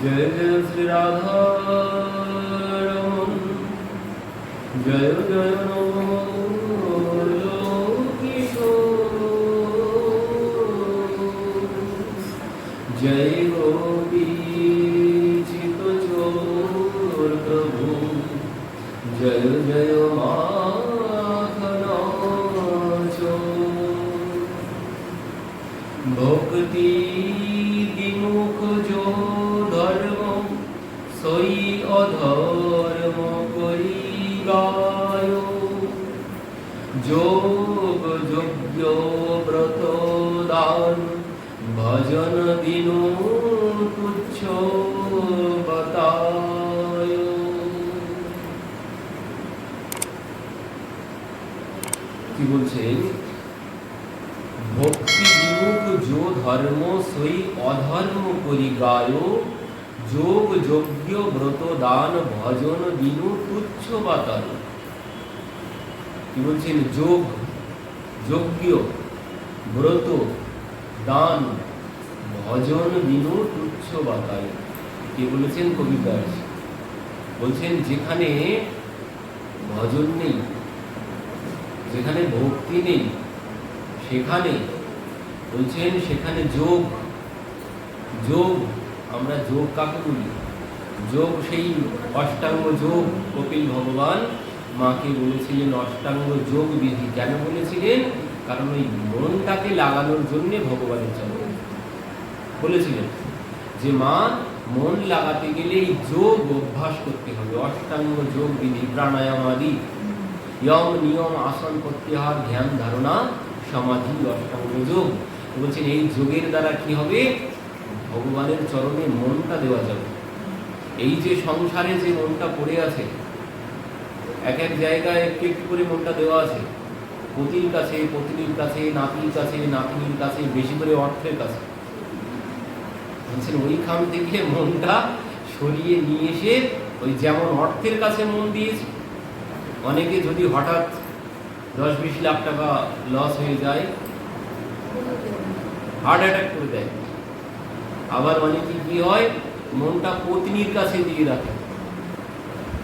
জয় জয় শ্রী রাধা জয় জয় জয় গোপীচিত প্রভু। জয় জয় ভক্তি যোগ যজ্ঞ ব্রত দান, ভজন বিনু তুচ্ছ বতায়। কি বলছেন? ভক্তি বিমুখ যো ধর্ম সই অধর্ম করি গায়, যোগ যজ্ঞ ব্রত দান, ভজন বিনু তুচ্ছ বাতাল কি বলছেন? যোগ যজ্ঞ ব্রত, দান, ভজন বিনু তুচ্ছ বাতাল কে বলেছেন? কবিদাস বলছেন, যেখানে ভজন নেই, যেখানে ভক্তি নেই, সেখানে, বলছেন, সেখানে যোগ। যোগ, আমরা যোগ কাকে বলি? যোগ সেই অষ্টাঙ্গ যোগ, কপিল ভগবান মাকে বলেছিলেন অষ্টাঙ্গ যোগ বিধি। কেন বলেছিলেন কারণ ওই মনটাকে লাগানোর জন্যে ভগবানের জন্য বলেছিলেন যে, মা, মন লাগাতে গেলে এই যোগ অভ্যাস করতে হবে। অষ্টাঙ্গ যোগ বিধি, প্রাণায়াম আদি। ইয়ম নিয়ম আসন প্রত্যাহার, ধ্যান ধারণা, সমাধি, অষ্টাঙ্গ যোগ। বলছেন, এই যোগের দ্বারা কি হবে? ভগবানের চরণে মনটা দেওয়া যাবে। এই যে সংসারে যে মনটা পড়ে আছে এক এক জায়গায় একটু একটু করে মনটা দেওয়া আছে। পতির কাছে, পত্নীর কাছে, নাতির কাছে, নাতনির কাছে, বেশি করে অর্থের কাছে। বলছেন, ওইখান থেকে মনটা সরিয়ে নিয়ে এসে ওই যেমন অর্থের কাছে মন দিয়েছে, অনেকে যদি হঠাৎ দশ বিশ লাখ টাকা লস হয়ে যায় হার্ট অ্যাটাক করে দেয়। আবার অনেকে কি হয়, মনটা পত্নীর কাছে দিয়ে রাখে।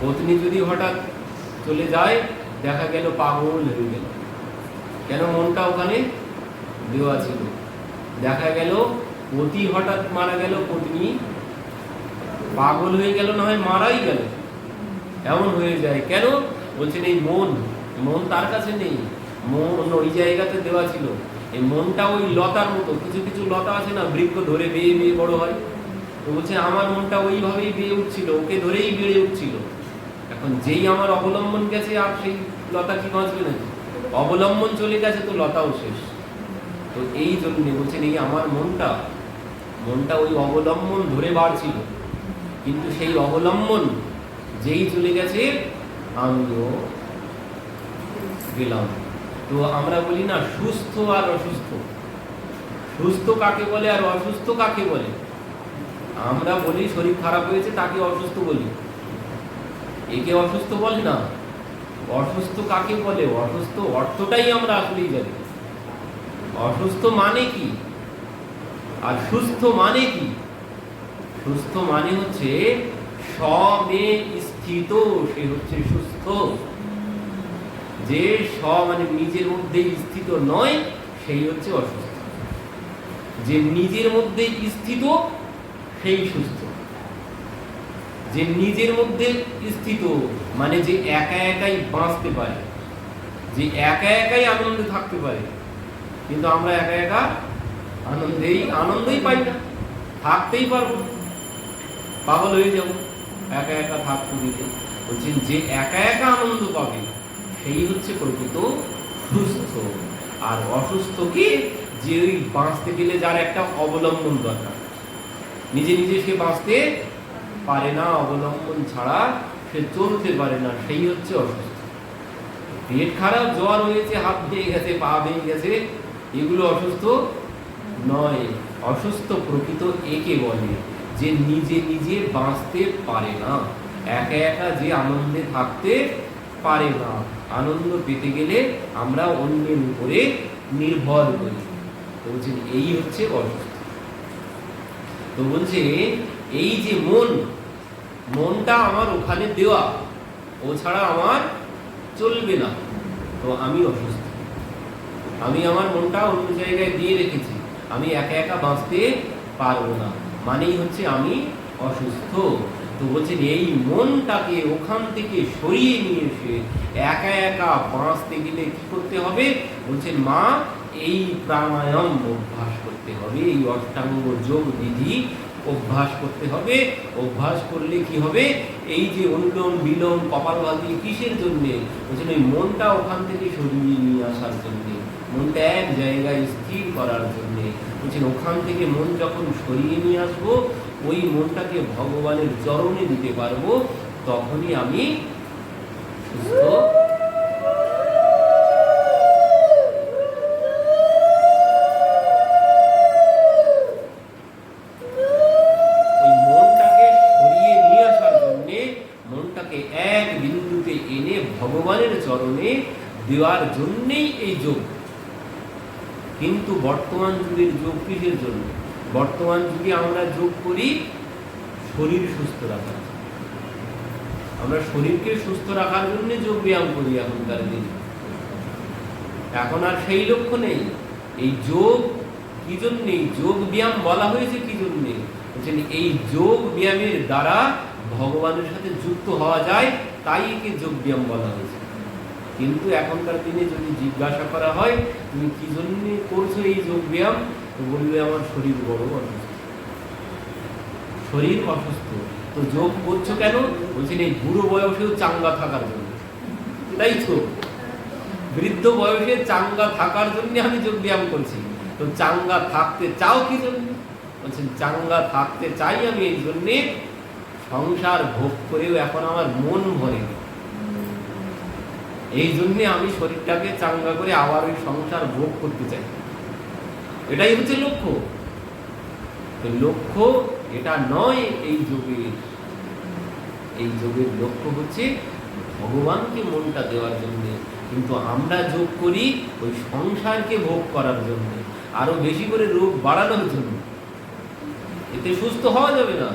পত্নী যদি হঠাৎ চলে যায়, দেখা গেল পাগল হয়ে গেল। কেন মনটা ওখানে দেওয়া ছিল? দেখা গেল পতি হঠাৎ মারা গেল, পত্নী। পাগল হয়ে গেল, না হয় মারাই গেল। এমন হয়ে যায়। কেন? বলছেন এই মন মন তার কাছে নেই। মন ওই জায়গাতে দেওয়া ছিল। এই মনটা ওই লতার মতো, কিছু কিছু লতা আছে না, বৃক্ষ ধরে বেয়ে বেয়ে বড় হয়। তো বলছে, আমার মনটা ওইভাবেই বেয়ে উঠছিল, ওকে ধরেই বেড়ে উঠছিল। যেই আমার অবলম্বন গেছে, আর সেই লতা কি বাঁচবে নাকি? অবলম্বন চলে গেছে তো লতাও শেষ। তো এই জন্য বলছেন, এই আমার মনটা মনটা ওই অবলম্বন ধরে বাড়ছিল। কিন্তু সেই অবলম্বন যেই চলে গেছে, আমিও গেলাম। তো আমরা বলি না, সুস্থ আর অসুস্থ। সুস্থ কাকে বলে আর অসুস্থ কাকে বলে? আমরা বলি শরীর খারাপ হয়েছে, তাকে অসুস্থ বলি। একে অসুস্থ বলে না। অসুস্থ কাকে বলে? অসুস্থ অর্থটাই আমরা আসলেই জানি। অসুস্থ মানে কি? আর সুস্থ মানে কি? সুস্থ মানে হচ্ছে সমে স্থিত, সে হচ্ছে সুস্থ। যে স মানে নিজের মধ্যে স্থিত নয়, সেই হচ্ছে অসুস্থ। যে নিজের মধ্যে স্থিত, সেই সুস্থ। যে নিজের মধ্যে স্থিত মানে যে একা একাই বাঁচতে পারে, যে একা একাই আনন্দে থাকতে পারে, কিন্তু আমরা একা একা আনন্দেই, আনন্দই পাই না, থাকতেই পারব পাগল হয়ে যাব, একা একা থাকতে দিতে বলছেন, যে একা একা আনন্দ পাবে, সেই হচ্ছে প্রকৃত সুস্থ। আর অসুস্থ কি? যে ওই বাঁচতে গেলে যার একটা অবলম্বন দরকার। নিজে নিজে সে বাঁচতে পারে না, অবলম্বন ছাড়া সে চলতে পারে না, সেই হচ্ছে অসুস্থ। পেট খারাপ, জ্বর হয়েছে, হাত ভেঙে গেছে, পা ভেঙে গেছে, এগুলো অসুস্থ নয়। অসুস্থ প্রকৃত একে বলে যে নিজে নিজে বাঁচতে পারে না। একা একা যে আনন্দে থাকতে পারে না। আনন্দ পেতে গেলে আমরা অন্যের উপরে নির্ভর করি। তো বলছেন, এই হচ্ছে অসুস্থ। তো বলছে, এই যে মন মনটা আমার ওখানে দেওয়া, ও ছাড়া আমার চলবে না। তো আমি অসুস্থ। আমি আমার মনটা অন্য জায়গায় দিয়ে রেখেছি। আমি একা একা বাঁচতে পারব না। মানেই হচ্ছে আমি অসুস্থ। তো বলছেন এই মনটাকে ওখান থেকে সরিয়ে নিয়ে এসে একা একা বাঁচতে গেলে কি করতে হবে? বলছেন মা, এই প্রাণায়াম অভ্যাস করতে হবে। এই অষ্টাঙ্গ যোগ বিধি অভ্যাস করতে হবে। অভ্যাস করলে কি হবে? এই যে অনুলোম বিলোম কপালভাতি কিসের জন্যে? বলছেন ওই মনটা ওখান থেকে সরিয়ে নিয়ে আসার জন্যে। মনটা এক জায়গায় স্থির করার জন্যে। বলছেন ওখান থেকে মন যখন সরিয়ে নিয়ে আসব, ওই মনটাকে ভগবানের চরণে দিতে পারব, তখনই আমি সুস্থ ওই মনটাকে সরিয়ে নিয়ে আসার জন্যে মনটাকে এক বিন্দুতে এনে ভগবানের চরণে দেওয়ার জন্যেই এই যোগ। কিন্তু বর্তমান যুগের যোগ কিসের জন্য? বর্তমান যুগে আমরা যোগ করি শরীর সুস্থ রাখার আমরা শরীরকে সুস্থ রাখার জন্য যোগ ব্যায়াম করি এখনকার দিনে। এখন আর সেই লক্ষ্য নেই। এই যোগ কি জন্যে? যোগ ব্যায়াম বলা হয়েছে কি জন্যে? বলছেন, এই যোগ ব্যায়ামের দ্বারা ভগবানের সাথে যুক্ত হওয়া যায়, তাই একে যোগ ব্যায়াম বলা হয়েছে। কিন্তু এখনকার দিনে যদি জিজ্ঞাসা করা হয়, তুমি কি জন্য করছ এই যোগ ব্যায়াম বলবে, আমার শরীর বড় অসুস্থ। শরীর অসুস্থ। তো যোগ করছ কেন? বলছেন এই বুড়ো বয়সেও চাঙ্গা থাকার জন্য। তাই তো বৃদ্ধ বয়সে চাঙ্গা থাকার জন্য আমি যোগ ব্যায়াম করছি। তো চাঙ্গা থাকতে চাও কি জন্য? বলছেন, চাঙ্গা থাকতে চাই আমি এই জন্যে সংসার ভোগ করেও এখন আমার মন ভরে। এই জন্যে আমি শরীরটাকে চাঙ্গা করে আবার ওই সংসার ভোগ করতে চাই। এটাই হচ্ছে লক্ষ্য। লক্ষ্য এটা নয় এই যোগের। এই যোগের লক্ষ্য হচ্ছে ভগবানকে মনটা দেওয়ার জন্য। কিন্তু আমরা যোগ করি ওই সংসারকে ভোগ করার জন্য, আরও বেশি করে রোগ বাড়ানোর জন্য। এতে সুস্থ হওয়া যাবে না।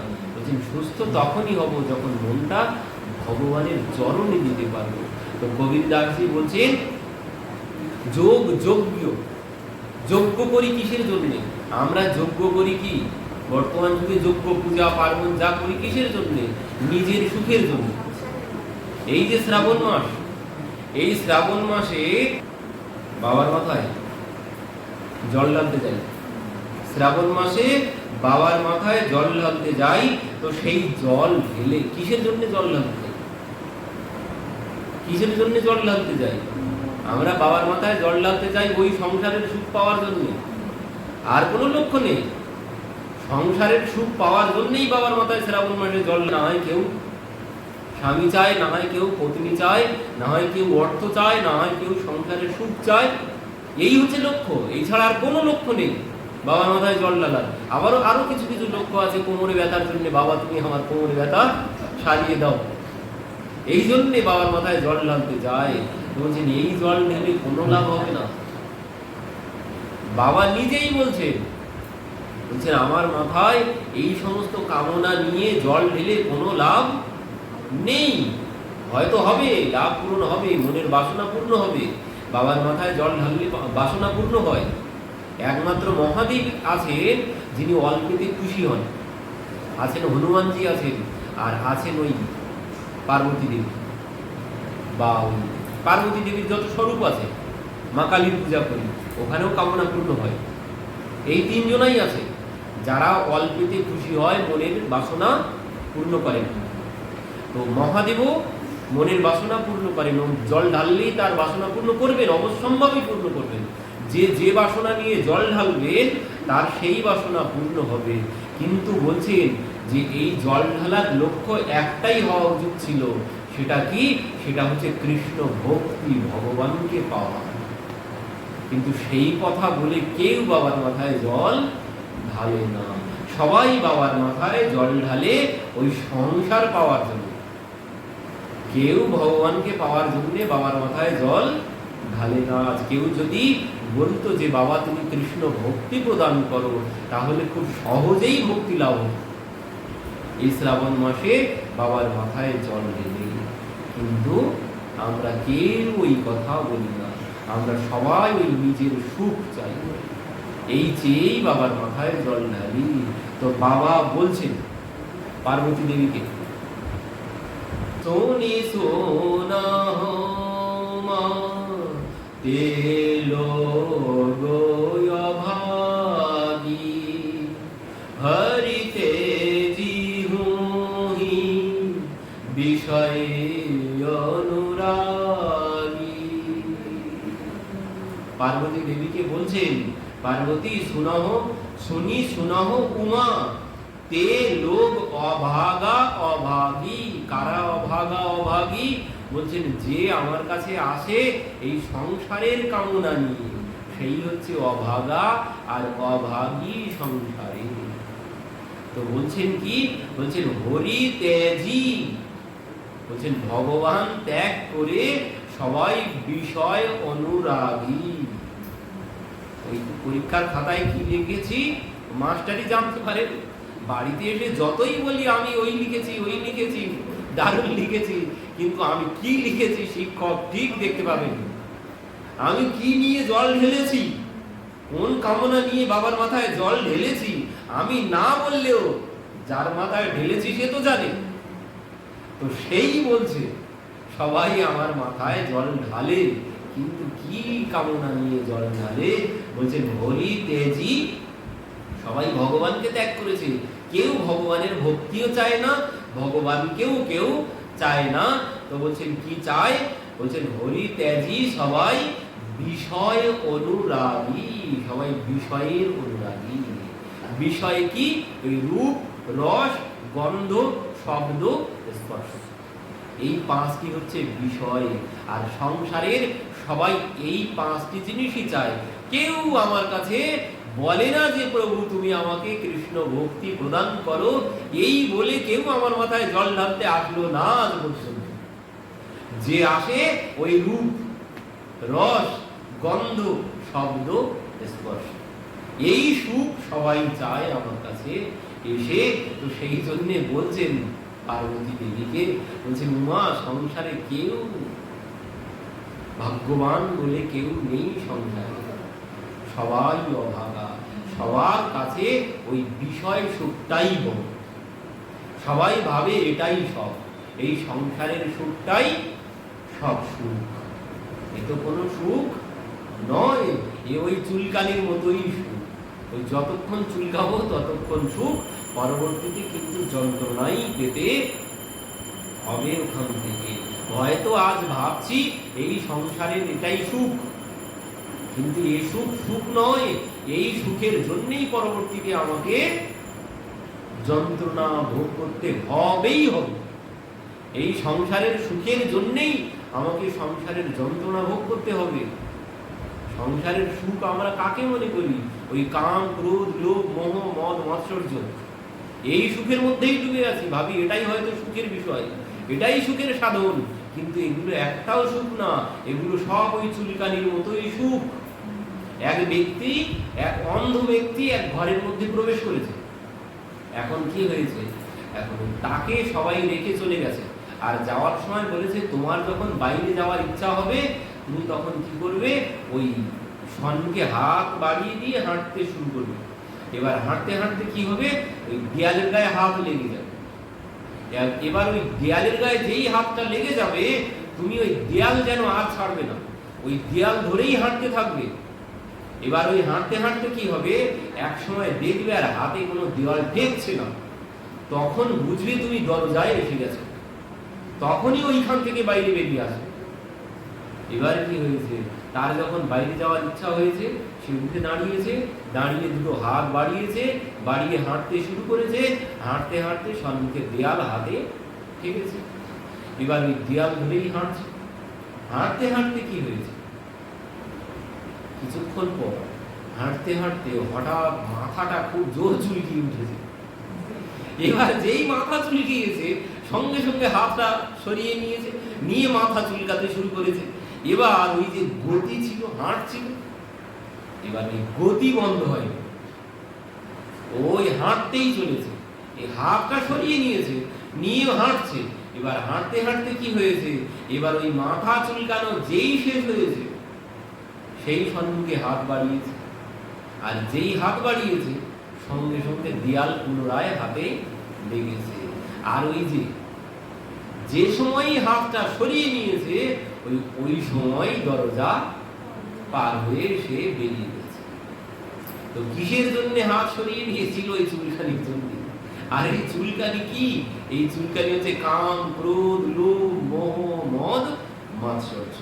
সুস্থ তখনই হব যখন মনটা ভগবানের চরণে দিতে পারব। তো গোবিন্দ দাসজি বলছেন, যোগ যজ্ঞ। যজ্ঞ করি কিসের জন্য? আমরা যজ্ঞ করি কি? বর্তমান যুগে যজ্ঞ, পূজা, পার্বণ যা করি কিসের জন্য? নিজের সুখের জন্য। এই যে শ্রাবণ মাস, এই শ্রাবণ মাসে বাবার মাথায় জল ঢালতে যাই শ্রাবণ মাসে বাবার মাথায় জল ঢালতে যাই তো সেই জল ঢেলে কিসের জন্য জল ঢালতে কিসের জন্য জল লাগতে যাই আমরা বাবার মাথায় জল লাগতে চাই ওই সংসারের সুখ পাওয়ার জন্য। আর কোনো লক্ষ্য নেই। সংসারের সুখ পাওয়ার জন্যই বাবার মাথায় শ্রাবণ মাসে জল না হয় কেউ। স্বামী চায়, না হয় কেউ পত্নী চায়, না হয় কেউ অর্থ চায়, না হয় কেউ সংসারের সুখ চায়। এই হচ্ছে লক্ষ্য। এই ছাড়া আর কোনো লক্ষ্য নেই। বাবার মাথায় জল ঢালার আবারও আরও কিছু কিছু লক্ষ্য আছে। কোমরে ব্যথার জন্য, বাবা, তুমি আমার কোমরে ব্যথা সারিয়ে দাও। এই জন্যে বাবার মাথায় জল ঢালতে যায়। বলছেন, এই জল ঢেলে কোনো লাভ হবে না। বাবা নিজেই বলছেন বলছেন, আমার মাথায় এই সমস্ত কামনা নিয়ে জল ঢেলে কোনো লাভ নেই। হয়তো হবে, লাভ পূরণ হবে, মনের বাসনা পূর্ণ হবে। বাবার মাথায় জল ঢাললে বাসনা পূর্ণ হয়। একমাত্র মহাদেব আছেন যিনি অল্পেতে খুশি হন। আছেন হনুমানজি আছেন, আর আছেন ওই পার্বতী দেবী। বা পার্বতী দেবীর যত স্বরূপ আছে, মা কালীর পূজা করি ওখানেও কামনা পূর্ণ হয়। এই তিনজনাই আছে, যারা অল্পেতে খুশি হয়, মনের বাসনা পূর্ণ করেন তো মহাদেবও মনের বাসনা পূর্ণ করেন জল ঢাললেই তার বাসনা পূর্ণ করবেন, অবশ্যম্ভাবেই পূর্ণ করবেন। যে যে বাসনা নিয়ে জল ঢালবেন, তার সেই বাসনা পূর্ণ হবে। কিন্তু বলছেন যে এই জল ঢালার লক্ষ্য একটাই হওয়া উচিত ছিল, সেটা কি? সেটা হচ্ছে কৃষ্ণ ভক্তি ভগবানকে পাওয়া। কিন্তু সেই কথা বলে কেউ বাবার মাথায় জল ঢালে না। সবাই বাবার মাথায় জল ঢালে ওই সংসার পাওয়ার জন্য। কেউ ভগবানকে পাওয়ার জন্য বাবার মাথায় জল ঢালে না। কেউ যদি বলতো যে, বাবা, তুমি কৃষ্ণ ভক্তি প্রদান করো, তাহলে খুব সহজেই ভক্তি লাভ হতো। এই শ্রাবণ মাসে বাবার মাথায় জল ঢেলে কিন্তু আমরা কেউ ওই কথা বলি না। আমরা সবাই ওই নিজের সুখ চাই। এই চেয়েই বাবার মাথায় জল ঢালি। তো বাবা বলছেন, পার্বতী দেবীকে সোনি সোনা মা গো ভাগী হ্যাঁ পার্বতী দেবীকে বলছেন, পার্বতী সুনহ শুনি সুনহ উমা, তে লোক অভাগা অভাগী, কারা অভাগা অভাগী? বলছেন, যে আমার কাছে আসে এই সংসারের কামনা নিয়ে, সেই হচ্ছে অভাগা আর অভাগী সংসারে। তো বলছেন কি? বলছেন, হরি তেজি বলছেন, ভগবান ত্যাগ করে সবাই বিষয় অনুরাগী। ওই পরীক্ষার খাতায় কি লিখেছি? মাস্টারই জানতে পারে বাড়িতে এসে যতই বলি, আমি ওই লিখেছি ওই লিখেছি, দারুণ লিখেছি। কিন্তু আমি কি লিখেছি, শিক্ষক ঠিক দেখতে পাবেন। আমি কি নিয়ে জল ঢেলেছি? কোন কামনা নিয়ে বাবার মাথায় জল ঢেলেছি? আমি না বললেও যার মাথায় ঢেলেছি সে তো জানে। তো সেই বলছে, সবাই আমার মাথায় জল ঢালে, কিন্তু কি কামনা নিয়ে জল ঢালে? বলছেন হরি তেজি, সবাই ভগবানকে ত্যাগ করেছে। কেউ ভগবানের ভক্তিও চায় না, ভগবানকেও কেউ চায় না। তো বলছেন, কি চায়? বলছেন হরি ত্যাজি সবাই বিষয় অনুরাগী, সবাই বিষয়ের অনুরাগী। বিষয় কি? ওই রূপ, রস, গন্ধ, শব্দ, স্পর্শ। এই পাঁচটি হচ্ছে বিষয়। আর সংসারের সবাই এই পাঁচটি জিনিসই চায়। কেউ আমার কাছে বলে না যে, প্রভু, তুমি আমাকে কৃষ্ণ ভক্তি প্রদান করো। এই বলে কেউ আমার মাথায় জল ঢালতে আসলো না যে আসে, ওই রূপ, রস, গন্ধ, শব্দ, স্পর্শ। এই সুখ সবাই চায় আমার কাছে এসে। তো সেই জন্যে বলছেন পার্বতী দেবীকে, বলছেন, উমা, সংসারে কেউ, ভাগ্যবান বলে কেউ নেই সংসারে। সবাই অভাগা, সবার কাছে ওই বিষয় সুখটাই বড়। সবাই ভাবে এটাই সব, এই সংসারের সুখটাই সব সুখ। এ তো কোনো সুখ নয়, এ ওই চুলকানির মতোই সুখ। ওই যতক্ষণ চুলকাবো ততক্ষণ সুখ, পরবর্তীতে কিন্তু যন্ত্রণাই পেতে হবে ওখান থেকে। হয়তো আজ ভাবছি এই সংসারের এটাই সুখ। কিন্তু এই সুখ সুখ নয়, এই সুখের জন্যই পরবর্তীতে আমাকে যন্ত্রণা ভোগ করতে হবেই হবে। এই সংসারের সুখের জন্যেই আমাকে সংসারের যন্ত্রণা ভোগ করতে হবে। সংসারের সুখ আমরা কাকে মনে করি? ওই কাম, ক্রোধ, লোভ, মোহ, মদ, মাৎসর্য। এই সুখের মধ্যেই ডুবে আছি। ভাবি, এটাই হয়তো সুখের বিষয়। এটাই সুখের সাধন। কিন্তু এগুলো একটাও সুখ না। এগুলো সব ওই চুলকানির মতোই সুখ। এক ব্যক্তি, এক অন্ধ ব্যক্তি এক ঘরের মধ্যে প্রবেশ করেছে। এখন কি হয়েছে? এখন তাকে সবাই রেখে চলে গেছে। আর যাওয়ার সময় বলেছে, তোমার যখন বাইরে যাওয়ার ইচ্ছা হবে, তুমি তখন কি করবে? ওই সম্মুখে হাত বাড়িয়ে দিয়ে হাঁটতে শুরু করবে। এবার হাঁটতে হাঁটতে কি হবে? ওই দেয়ালের গায়ে হাত লেগে যাবে। এবার ওই দেয়ালের গায়ে যেই হাতটা লেগে যাবে, তুমি ওই দেয়াল যেন আর ছাড়বে না। ওই দেয়াল ধরেই হাঁটতে থাকবে। এবার ওই হাঁটতে হাঁটতে কি হবে? এক সময় দেখবে আর হাতে কোনো দেওয়াল ঠেকছে না। তখন বুঝবে তুমি দরজায় এসে গেছো। তখনই ওইখান থেকে বাইরে বেরিয়ে আসবে। এবার কি হয়েছে? তার যখন বাইরে যাওয়ার ইচ্ছা হয়েছে, সে উঠে দাঁড়িয়েছে, দাঁড়িয়ে দুটো হাত বাড়িয়েছে, বাড়িয়ে হাঁটতে শুরু করেছে। হাঁটতে হাঁটতে সম্মুখে দেয়াল হাতে ঠেকেছে। এবার ওই দেয়াল ধরেই হাঁটছে। হাঁটতে হাঁটতে কি হয়েছে? কিছুক্ষণ পর হাঁটতে হাঁটতে হঠাৎ মাথাটা খুব জোর চুলকিয়ে উঠেছে। এবার যেই মাথা চুলকিয়েছে সঙ্গে সঙ্গে হাতটা সরিয়ে নিয়েছে, নিয়ে মাথা চুলকাতে শুরু করেছে। এবার ওই যে গতি ছিল হাঁটছিল এবার এই গতি বন্ধ হয়নি। ওই হাঁটতেই চলেছে। এই হাতটা সরিয়ে নিয়েছে নিয়ে হাঁটছে। এবার হাঁটতে হাঁটতে কি হয়েছে? এবার ওই মাথা চুলকানো যেই শেষ হয়েছে সেই সম্মুখে হাত বাড়িয়েছে। আর যেই হাত বাড়িয়েছে, সঙ্গে সঙ্গে দেয়াল পুনরায় হাতে লেগেছে। আর ওই যে যে সময় হাতটা সরিয়ে নিয়েছে, ওই ওই সময় দরজা পার হয়ে সে বেরিয়ে গেছে। তো কিসের জন্য হাত সরিয়ে নিয়েছিল ওই চুলকানির জন্য? আর এই চুলকানি কি? এই চুলকানি হচ্ছে কাম, ক্রোধ, লোভ, মোহ, মদ, মাৎসর্য।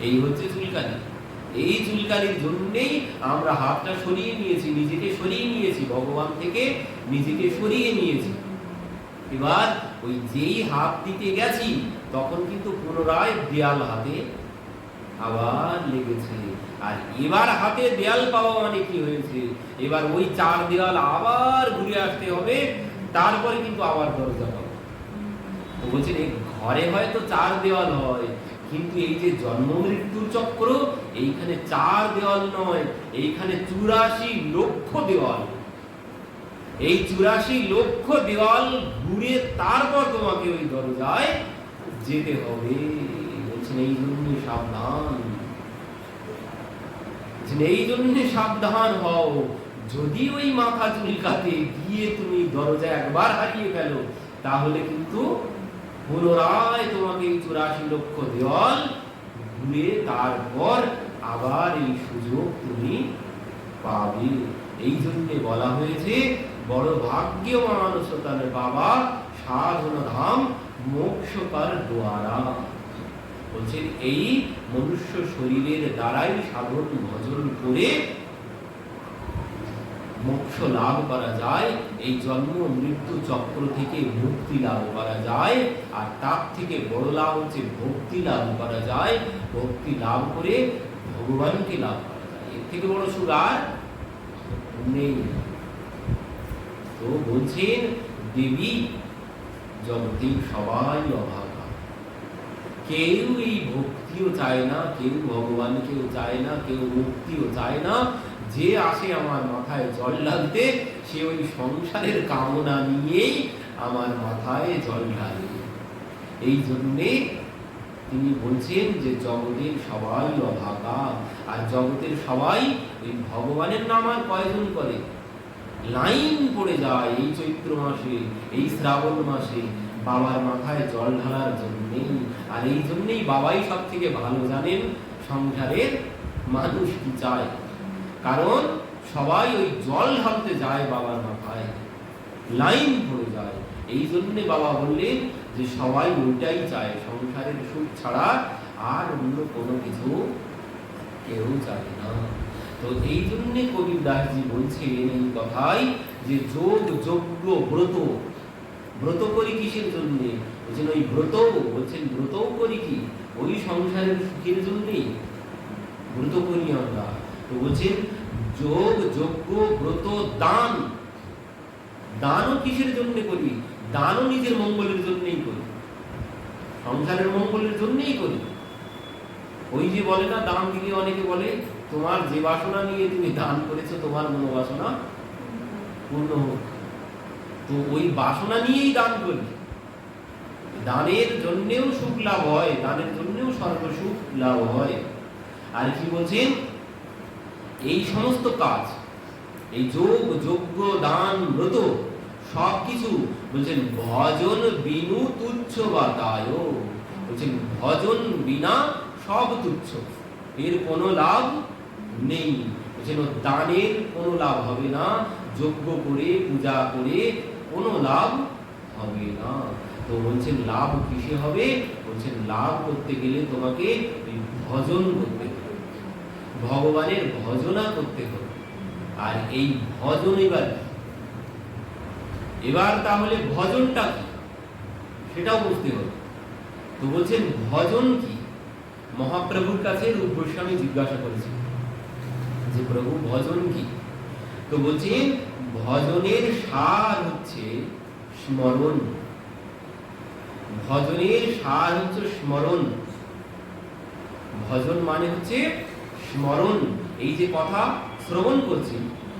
এই হচ্ছে চুলকানি। এই চুলকানির জন্যেই আমরা হাতটা সরিয়ে নিয়েছি, নিজেকে সরিয়ে নিয়েছি, ভগবান থেকে নিজেকে সরিয়ে নিয়েছি। এবার ওই যেই হাত দিতে গেছি, তখন কিন্তু পুনরায় দেয়াল হাতে আবার লেগেছে। আর এবার হাতে দেয়াল পাওয়া মানে কি হয়েছে। এবার ওই চার দেয়াল আবার ঘুরে আসতে হবে, তারপরে কিন্তু আবার দরজা পাবো। বলছেন এই ঘরে হয়তো চার দেওয়াল হয় কিন্তু এই যে জন্ম মৃত্যুর চক্র, এইখানে চার দেওয়াল নয়, এইখানে চুরাশি লক্ষ দেওয়াল। এই চুরাশি লক্ষ দেওয়াল ঘুরে তারপর তোমাকে ওই দরজায় যেতে হবে। এই জন্য সাবধান। এই জন্য সাবধান হও। যদি ওই মাথা চুলকাতে গিয়ে তুমি দরজা একবার হারিয়ে ফেলো, তাহলে কিন্তু পুনরায় তোমাকে এই চুরাশি লক্ষ দেওয়াল ঘুরে তারপর আবার এই সুযোগ তুমি পাবে। এই জন্যে বলা হয়েছে, বড় ভাগ্যবান সতানের বাবা সাধন ধাম মোক্ষকার দ্বারা। বলছেন, এই মনুষ্য শরীরের দ্বারাই সাধন ভজন করে মোক্ষ লাভ করা যায়, এই জন্ম মৃত্যু চক্র থেকে মুক্তি লাভ করা যায়, আর তার থেকে বড় লাভ হচ্ছে ভক্তি লাভ করা যায়, ভক্তি লাভ করে ভগবানকে লাভ করা যায়। এর থেকে বড় সুখ আর নেই। তো বলছেন, দেবী জগতে সবাই অভাগা। কেউ এই ভক্তিও চায় না, কেউ ভগবানকেও চায় না, কেউ মুক্তিও চায় না যে আসে আমার মাথায় জল ঢালতে সে ওই সংসারের কামনা নিয়েই আমার মাথায় জল ঢালে। এই জন্যে তিনি বলছেন যে, জগতের সবাই অভাগা, আর জগতের সবাই ওই ভগবানের নাম আর কয়জন করে। লাইন পড়ে যায় এই চৈত্র মাসে, এই শ্রাবণ মাসে, বাবার মাথায় জল ঢালার জন্যেই। আর এই জন্যেই বাবাই সব থেকে ভালো জানেন, সংসারের মানুষ কি চায়? কারণ সবাই ওই জল ঢালতে যায় বাবার মাথায়। লাইন পড়ে যায়। এই জন্যে বাবা বললেন যে সবাই ওইটাই চায়, সংসারের সুখ ছাড়া আর অন্য কোনো কিছু কেউ চায় না। তো এই জন্যে কবির দাসজি বলছেন এই কথাই যে যোগ যজ্ঞ ব্রত। ব্রত করি কিসের জন্যে? বলছেন ওই ব্রত, বলছেন ব্রতও করি কি? ওই সংসারের সুখের জন্যে? ব্রত করি আমরা। তো বলছেন যোগ, যজ্ঞ, ব্রত, দান। দানও কিসের জন্য করি? দানও নিজের মঙ্গলের জন্যই করি। সংসারের মঙ্গলের জন্যই করি। ওই যে বলে না, দান দিলে অনেকে বলে, তোমার যে বাসনা নিয়ে তুমি দান করেছ, তোমার মনোবাসনা পূর্ণ হোক। তো ওই বাসনা নিয়েই দান করি। দানের জন্যেও সুখ লাভ হয়, দানের জন্যেও সর্বসুখ লাভ হয়। আর কি বলছেন? এই সমস্ত কাজ, এই যোগ, যজ্ঞ, দান, ব্রত সব কিছু বলছেন ভজন বিনু তুচ্ছ বা দায়। বলছেন ভজন বিনা সব তুচ্ছ। এর কোনো লাভ নেই। বলছেন দানের কোনো লাভ হবে না, যজ্ঞ করে, পূজা করে কোনো লাভ হবে না। তো বলছেন লাভ কিসে হবে? বলছেন লাভ করতে গেলে তোমাকে ভজন করতে ভগবানের ভজনা করতে হবে। আর এই ভজন এবার এবার তাহলে ভজনটা কি? সেটাও বুঝতে হবে। তো বলছেন, ভজন কি? মহাপ্রভুর কাছে রূপ গোস্বামী জিজ্ঞাসা করেছেন যে, প্রভু, ভজন কি? তো বলছেন, ভজনের সার হচ্ছে স্মরণ। ভজনের সার হচ্ছে স্মরণ। ভজন মানে হচ্ছে স্মরণ, এই যে কথা শ্রবণ করছি,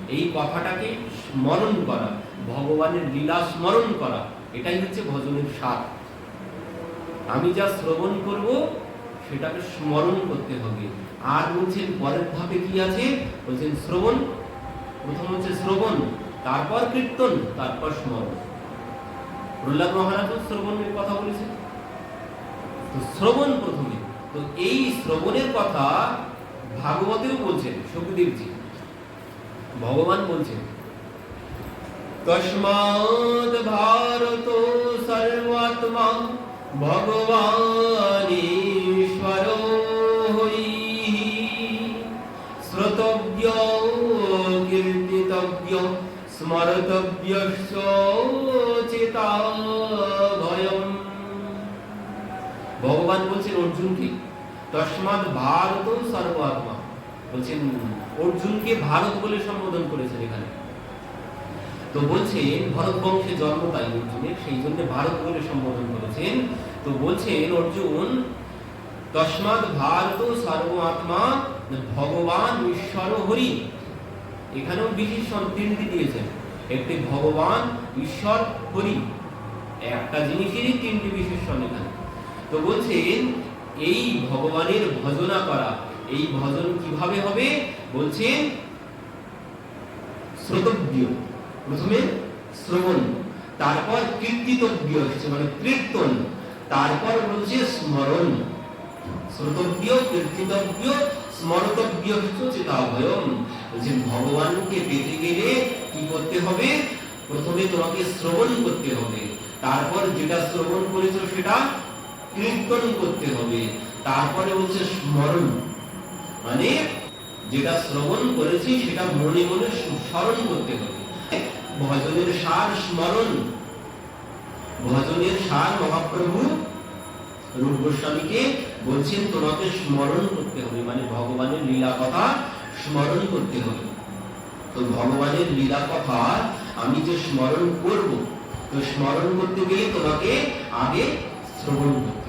এই কথাটাকে স্মরণ করা, ভগবানের লীলা স্মরণ করা, এটাই হচ্ছে ভজনের স্বাদ। আমি যা শ্রবণ করব, সেটাকে স্মরণ করতে হবে। আর বলছেন, পরের ধাপে কি আছে? বলছেন, শ্রবণ। প্রথম হচ্ছে শ্রবণ, তারপর কীর্তন, তারপর স্মরণ। প্রহ্লাদ মহারাজ শ্রবণের কথা বলেছেন। তো শ্রবণ প্রথমে। তো এই শ্রবণের কথা ভাগবতেও বলছেন সুখদেবজি ভগবান বলছেন, তস্মাৎ ভারত সর্বাত্মা ভগবানীশ্বর হই শ্রোতব্য কীর্তিতব্য স্মরতব্য চেতা ভগবান বলছেন, অর্জুনকে তস্মাৎ ভারত সর্বাত্মা। বলছেন, অর্জুনকে ভারত বলে সম্বোধন করেছেন এখানে। তো বলছেন ভরত বংশে জন্ম তাই অর্জুনের, সেই জন্য ভারত বলে সম্বোধন করেছেন। তো বলছেন, অর্জুন তস্মাৎ ভারত সর্বাত্মা, ভগবান ঈশ্বর হরি। এখানেও বিশেষণ তিনটি দিয়েছেন। একটি ভগবান ঈশ্বর হরি। একটা জিনিসেরই তিনটি বিশেষণ এখানে। তো বলছেন এই ভগবানের ভজনা করা। এই ভজন কীভাবে হবে? বলছেন শ্রোতব্য। প্রথমে শ্রবণ, তারপর কীর্তিতব্য হচ্ছে মানে কীর্তন, তারপর বলছে স্মরণ। শ্রোতব্য, কীর্তিতব্য, স্মরতব্য হচ্ছে চেতাভয়ম। বলছে ভগবানকে পেতে গেলে কি করতে হবে? প্রথমে তোমাকে শ্রবণ করতে হবে। তারপর যেটা শ্রবণ করেছ সেটা কীর্তন করতে হবে। তারপরে হচ্ছে স্মরণ। মানে যেটা শ্রবণ করেছি, সেটা মনে মনে স্মরণ করতে হবে। ভজনের সার স্মরণ। ভজনের সার মহাপ্রভু রূপ গোস্বামীকে বলছেন, তোমাকে স্মরণ করতে হবে। মানে ভগবানের লীলা কথা স্মরণ করতে হবে। তো ভগবানের লীলা কথা, আমি যে স্মরণ করব, তো স্মরণ করতে গেলে তোমাকে আগে শ্রবণ করতে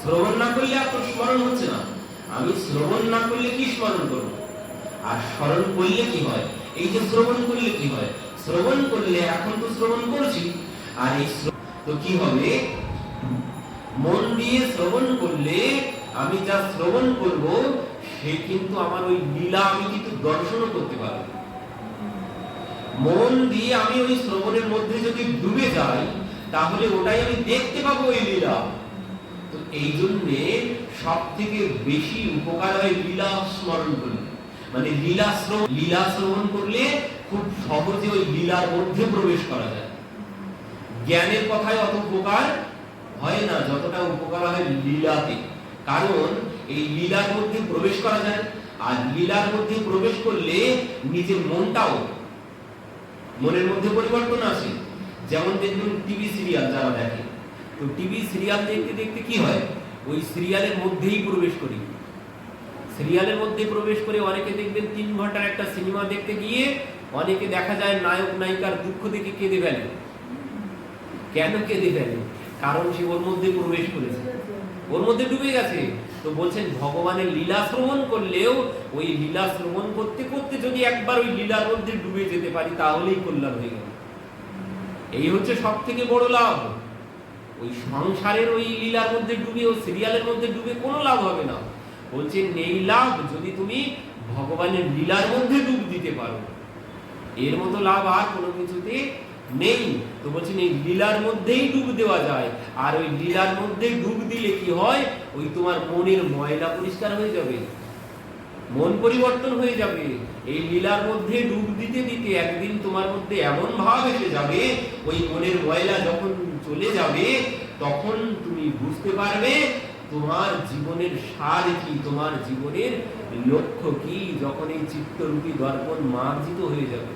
শ্রবণ না করলে তো স্মরণ হচ্ছে না। আমি শ্রবণ না করলে কি স্মরণ করব? আর স্মরণ করলে কি হয়? এই যে শ্রবণ করলে কি হয়? শ্রবণ করলে এখন তো শ্রবণ করছি। আর এই তো কি হবে? মন দিয়ে শ্রবণ করলে আমি যা শ্রবণ করব, সে কিন্তু আমার ওই লীলা আমি কিন্তু দর্শনও করতে পারব। মন দিয়ে আমি ওই শ্রবণের মধ্যে যদি ডুবে যাই, তাহলে ওটাই আমি দেখতে পাবো ওই লীলা। এই জন্যে সব থেকে বেশি উপকার হয় লীলা স্মরণ করলে। মানে লীলা শ্রবণ লীলা শ্রবণ করলে খুব সহজে ওই লীলার মধ্যে প্রবেশ করা যায়। জ্ঞানের কথায় অত উপকার হয় না, যতটা উপকার হয় লীলাতে। কারণ এই লীলার মধ্যে প্রবেশ করা যায়। আর লীলার মধ্যে প্রবেশ করলে নিজের মনটাও মনের মধ্যে পরিবর্তন আসে। যেমন দেখবেন টিভি সিরিয়াল যারা দেখে তো টিভি সিরিয়াল দেখতে দেখতে কি হয়? ওই সিরিয়ালের মধ্যেই প্রবেশ করি। সিরিয়ালের মধ্যে প্রবেশ করে অনেকে দেখবেন তিন ঘণ্টার একটা সিনেমা দেখতে গিয়ে অনেকে দেখা যায় নায়ক, নায়িকার দুঃখ দেখে কেঁদে ফেলে। কেন কেঁদে ফেলে? কারণ সে ওর মধ্যে প্রবেশ করেছে। ওর মধ্যে ডুবে গেছে। তো বলছেন, ভগবানের লীলা শ্রবণ করলেও ওই লীলা শ্রবণ করতে করতে যদি একবার ওই লীলার মধ্যে ডুবে যেতে পারি, তাহলেই কল্যাণ হয়ে গেল। এই হচ্ছে সব থেকে বড় লাভ। ওই সংসারের ওই লীলার মধ্যে ডুবে, ও সিরিয়ালের মধ্যে ডুবে কোনো লাভ হবে না। বলছে, নেই লাভ যদি তুমি ভগবানের লীলার মধ্যে ডুব দিতে পারো। এর মতো লাভ আর কোনো কিছুতে নেই। তো বলছেন এই লীলার মধ্যেই ডুব দেওয়া যায়। আর ওই লীলার মধ্যে ডুব দিলে কি হয়? ওই তোমার মনের ময়লা পরিষ্কার হয়ে যাবে, মন পরিবর্তন হয়ে যাবে। এই লীলার মধ্যে ডুব দিতে দিতে একদিন তোমার মধ্যে এমন ভাব এসে যাবে, ওই মনের ময়লা যখন চলে যাবে, তখন তুমি বুঝতে পারবে তোমার জীবনের সার কি, তোমার জীবনের লক্ষ্য কি, যখন এই চিত্তরূপী দর্পণ মার্জিত হয়ে যাবে।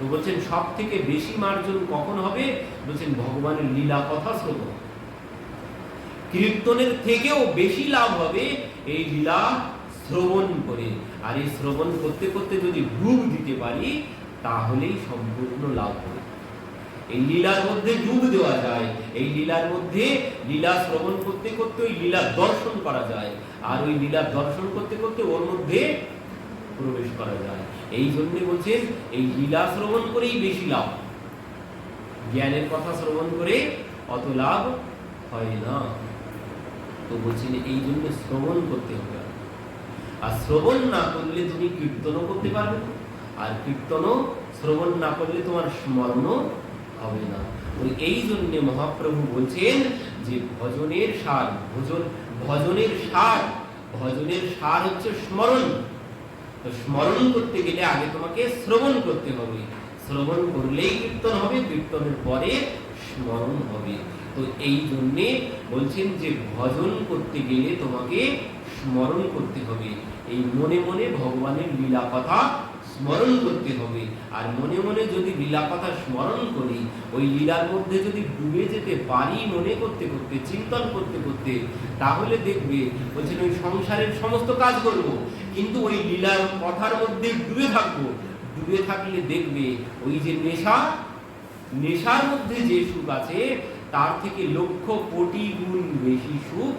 তো বলছেন সব থেকে বেশি মার্জন কখন হবে? বলছেন, ভগবানের লীলা কথা শ্রবণ। কীর্তনের থেকেও বেশি লাভ হবে এই লীলা শ্রবণ করে। আর এই শ্রবণ করতে করতে যদি ডুব দিতে পারি, তাহলেই সম্পূর্ণ লাভ হবে। এই লীলার মধ্যে ডুব দেওয়া যায়, এই লীলার মধ্যে লীলা শ্রবণ করতে করতে ওই লীলা দর্শন করা যায়, আর ওই লীলা দর্শন করতে করতে ওর মধ্যে প্রবেশ করা যায়। এই জন্য বলছেন, এই লীলা শ্রবণ করেই বেশি লাভ। জ্ঞানের কথা শ্রবণ করে অত লাভ হয় না। তো বলছেন, এই জন্য শ্রবণ করতে হবে। আর শ্রবণ না করলে তুমি কীর্তনও করতে পারবে না। আর কীর্তনও শ্রবণ না করলে তোমার স্মরণও হবে না। এই জন্য মহাপ্রভু বলছেন যে ভজনের সার ভজন, ভজনের সার ভজনের সার হচ্ছে স্মরণ। তো স্মরণ করতে গেলে আগে তোমাকে শ্রবণ করতে হবে। শ্রবণ করলেই কীর্তন হবে, কীর্তনের পরে স্মরণ হবে। তো এই জন্যে বলছেন যে ভজন করতে গেলে তোমাকে স্মরণ করতে হবে। এই মনে মনে ভগবানের লীলা কথা স্মরণ করতে হবে। আর মনে মনে যদি লীলা কথা স্মরণ করি, ওই লীলার মধ্যে যদি ডুবে যেতে পারি মনে করতে করতে, চিন্তন করতে করতে, তাহলে দেখবে বলছেন ওই সংসারের সমস্ত কাজ করব। কিন্তু ওই লীলার কথার মধ্যে ডুবে থাকব। ডুবে থাকলে দেখবে ওই যে নেশা, নেশার মধ্যে যে সুখ আছে, তার থেকে লক্ষ কোটি গুণ বেশি সুখ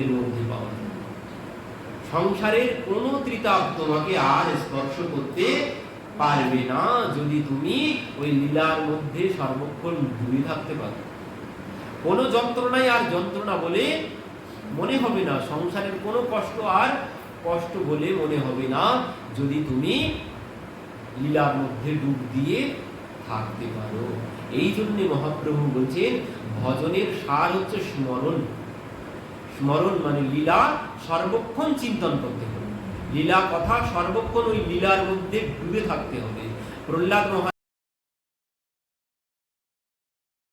এর মধ্যে পাওয়া যায়। সংসারের কোনো ত্রিতাপ তোমাকে আর স্পর্শ করতে পারবে না যদি তুমি ওই লীলার মধ্যে সর্বক্ষণ ডুবে থাকতে পারো। কোনো যন্ত্রণাই আর যন্ত্রণা বলে মনে হবে না। সংসারের কোনো কষ্ট আর কষ্ট বলে মনে হবে না যদি তুমি লীলার মধ্যে ডুব দিয়ে থাকতে পারো। এই জন্যে মহাপ্রভু বলছেন, ভজনের সার হচ্ছে স্মরণ। স্মরণ মানে লীলা সর্বক্ষণ চিন্তন করতে হবে। লীলা কথা সর্বক্ষণ ওই লীলার মধ্যে ডুবে থাকতে হবে। প্রহ্লাদ মহারাজ